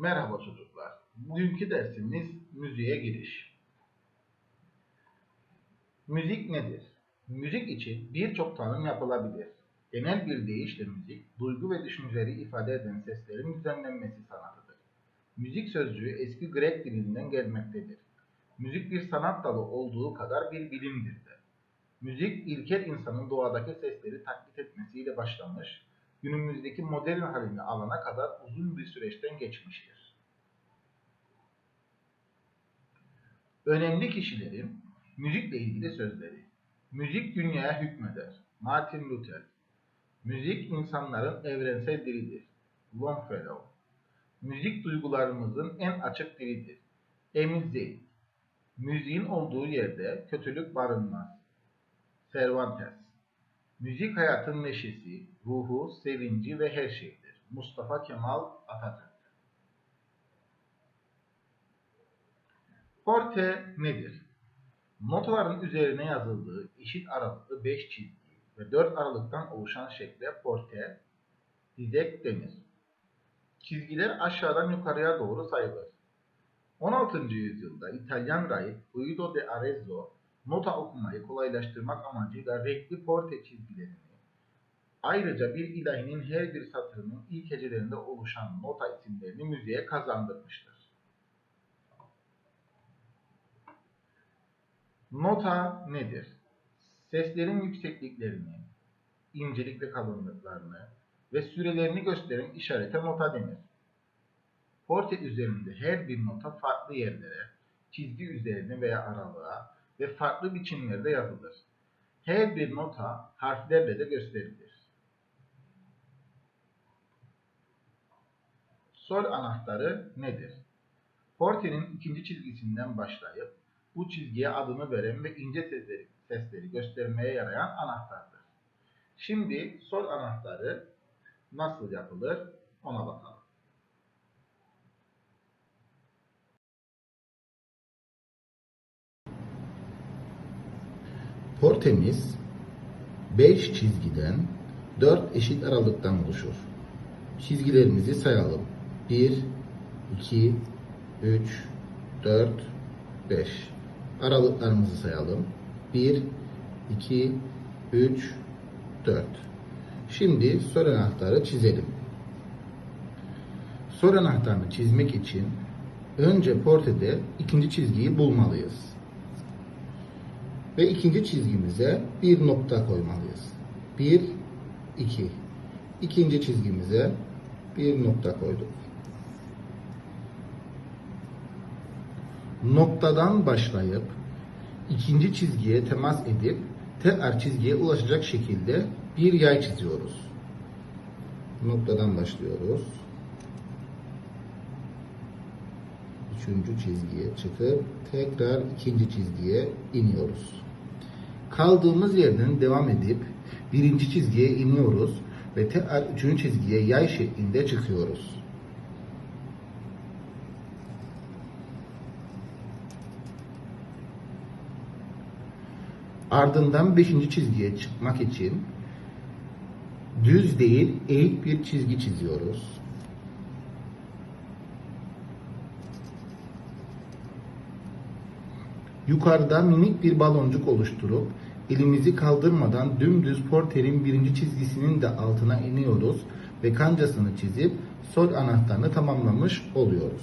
Merhaba çocuklar. Bugünkü dersimiz müziğe giriş. Müzik nedir? Müzik için birçok tanım yapılabilir. Genel bir deyişle müzik, duygu ve düşünceleri ifade eden seslerin düzenlenmesi sanatıdır. Müzik sözcüğü eski Grek dilinden gelmektedir. Müzik bir sanat dalı olduğu kadar bir bilimdir de. Müzik, ilkel insanın doğadaki sesleri taklit etmesiyle başlamış, günümüzdeki modern halini alana kadar uzun bir süreçten geçmiştir. Önemli kişilerin müzikle ilgili sözleri. Müzik dünyaya hükmeder. Martin Luther. Müzik insanların evrensel dilidir. Longfellow. Müzik duygularımızın en açık dilidir. Emil Zeyn. Müziğin olduğu yerde kötülük barınmaz. Cervantes. Müzik hayatın neşesi, ruhu, sevinci ve her şeydir. Mustafa Kemal Atatürk. Forte nedir? Notaların üzerine yazıldığı eşit aralıklı 5 çizgi ve 4 aralıktan oluşan şekle forte, dizek denir. Çizgiler aşağıdan yukarıya doğru sayılır. 16. yüzyılda İtalyan rahip Guido de Arezzo nota okumayı kolaylaştırmak amacıyla renkli porte çizgilerini, ayrıca bir ilahinin her bir satırının ilk hecelerinde oluşan nota isimlerini müziğe kazandırmıştır. Nota nedir? Seslerin yüksekliklerini, incelik ve kalınlıklarını ve sürelerini gösteren işarete nota denir. Porte üzerinde her bir nota farklı yerlere, çizgi üzerine veya aralığa ve farklı biçimlerde yazılır. Her bir nota harflerle de gösterilir. Sol anahtarı nedir? Porte'nin ikinci çizgisinden başlayıp bu çizgiye adını veren ve ince sesleri, sesleri göstermeye yarayan anahtardır. Şimdi sol anahtarı nasıl yapılır ona bakalım. Portemiz 5 çizgiden 4 eşit aralıktan oluşur. Çizgilerimizi sayalım. 1, 2, 3, 4, 5. Aralıklarımızı sayalım. 1, 2, 3, 4. Şimdi sol anahtarı çizelim. Sol anahtarını çizmek için önce portede ikinci çizgiyi bulmalıyız. Ve ikinci çizgimize bir nokta koymalıyız. 1, 2. İkinci çizgimize bir nokta koyduk. Noktadan başlayıp ikinci çizgiye temas edip tekrar çizgiye ulaşacak şekilde bir yay çiziyoruz. Noktadan başlıyoruz. Üçüncü çizgiye çıkıp tekrar ikinci çizgiye iniyoruz. Kaldığımız yerden devam edip birinci çizgiye iniyoruz ve tekrar üçüncü çizgiye yay şeklinde çıkıyoruz. Ardından beşinci çizgiye çıkmak için düz değil eğik bir çizgi çiziyoruz. Yukarıda minik bir baloncuk oluşturup elimizi kaldırmadan dümdüz porterin birinci çizgisinin de altına iniyoruz ve kancasını çizip sol anahtarını tamamlamış oluyoruz.